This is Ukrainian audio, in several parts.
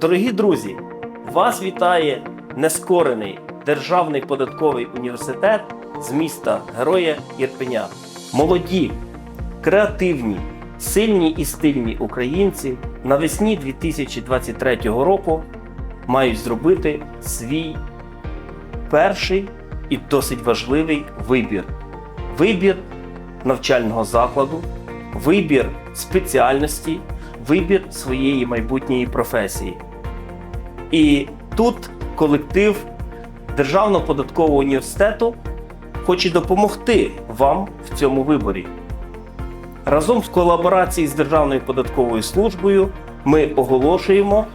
Дорогі друзі, вас вітає нескорений Державний податковий університет з міста Героя Єрпеня. Молоді, креативні, сильні і стильні українці навесні 2023 року мають зробити свій перший і досить важливий вибір. Вибір навчального закладу, вибір спеціальності, вибір своєї майбутньої професії. І тут колектив Державного податкового університету хоче допомогти вам в цьому виборі. Разом з колаборацією з Державною податковою службою ми оголошуємо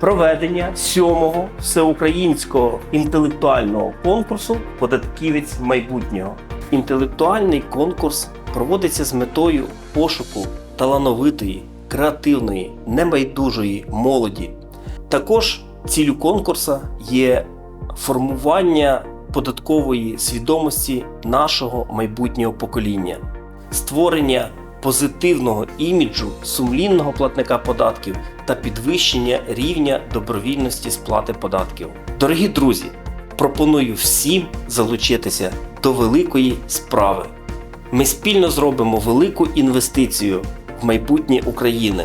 проведення сьомого всеукраїнського інтелектуального конкурсу Податківець майбутнього. Інтелектуальний конкурс проводиться з метою пошуку талановитої, креативної, небайдужої молоді. Також цілю конкурсу є формування податкової свідомості нашого майбутнього покоління, створення позитивного іміджу сумлінного платника податків та підвищення рівня добровільності сплати податків. Дорогі друзі, пропоную всім залучитися до великої справи. Ми спільно зробимо велику інвестицію майбутнє України.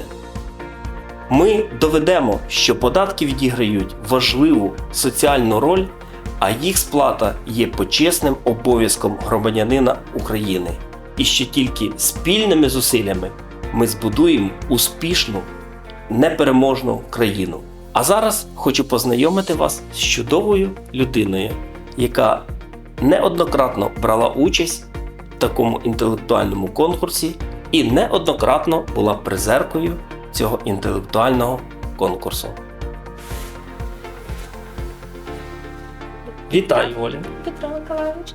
Ми доведемо, що податки відіграють важливу соціальну роль, а їх сплата є почесним обов'язком громадянина України. І що тільки спільними зусиллями ми збудуємо успішну, непереможну країну. А зараз хочу познайомити вас з чудовою людиною, яка неоднократно брала участь в такому інтелектуальному конкурсі і неоднократно була призеркою цього інтелектуального конкурсу. Вітаю, Оля! Петро Миколайович.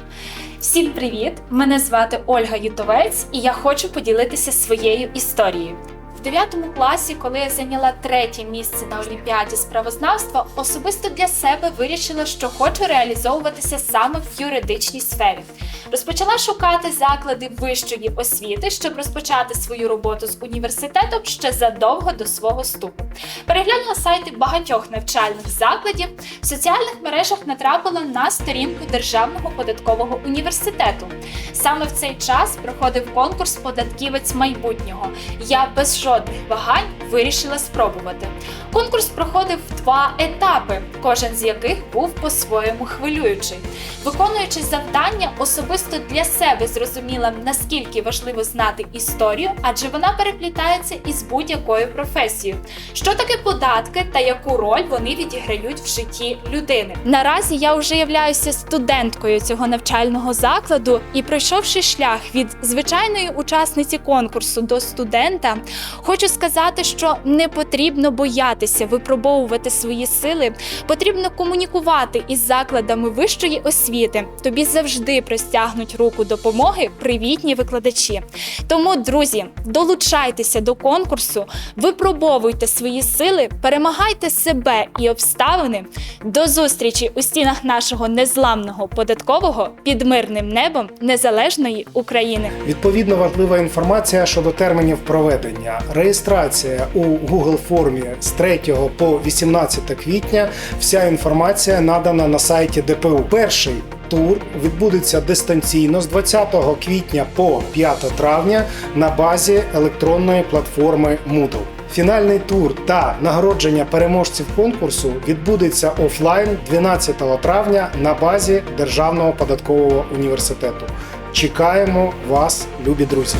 Всім привіт! Мене звати Ольга Ютовець, і я хочу поділитися своєю історією. В 9 класі, коли я зайняла третє місце на Олімпіаді з правознавства, особисто для себе вирішила, що хочу реалізовуватися саме в юридичній сфері. Розпочала шукати заклади вищої освіти, щоб розпочати свою роботу з університетом ще задовго до свого вступу. Переглянула сайти багатьох навчальних закладів, в соціальних мережах натрапила на сторінку Державного податкового університету. Саме в цей час проходив конкурс податківець майбутнього. Я без жодних вагань вирішила спробувати. Конкурс проходив два етапи, кожен з яких був по-своєму хвилюючий. Виконуючи завдання, особисто для себе зрозуміла, наскільки важливо знати історію, адже вона переплітається із будь-якою професією. Що таке податки та яку роль вони відіграють в житті людини? Наразі я вже являюся студенткою цього навчального закладу і пройшовши шлях від звичайної учасниці конкурсу до студента, хочу сказати, що не потрібно боятися випробовувати свої сили, потрібно комунікувати із закладами вищої освіти. Тобі завжди простягнуть руку допомоги привітні викладачі. Тому, друзі, долучайтеся до конкурсу, випробовуйте свої сили, перемагайте себе і обставини. До зустрічі у стінах нашого незламного податкового під мирним небом незалежної України. Відповідно важлива інформація щодо термінів проведення. Реєстрація у Google формі з 3 по 18 квітня. Вся інформація надана на сайті ДПУ. Перший тур відбудеться дистанційно з 20 квітня по 5 травня на базі електронної платформи Moodle. Фінальний тур та нагородження переможців конкурсу відбудеться офлайн 12 травня на базі Державного податкового університету. Чекаємо вас, любі друзі!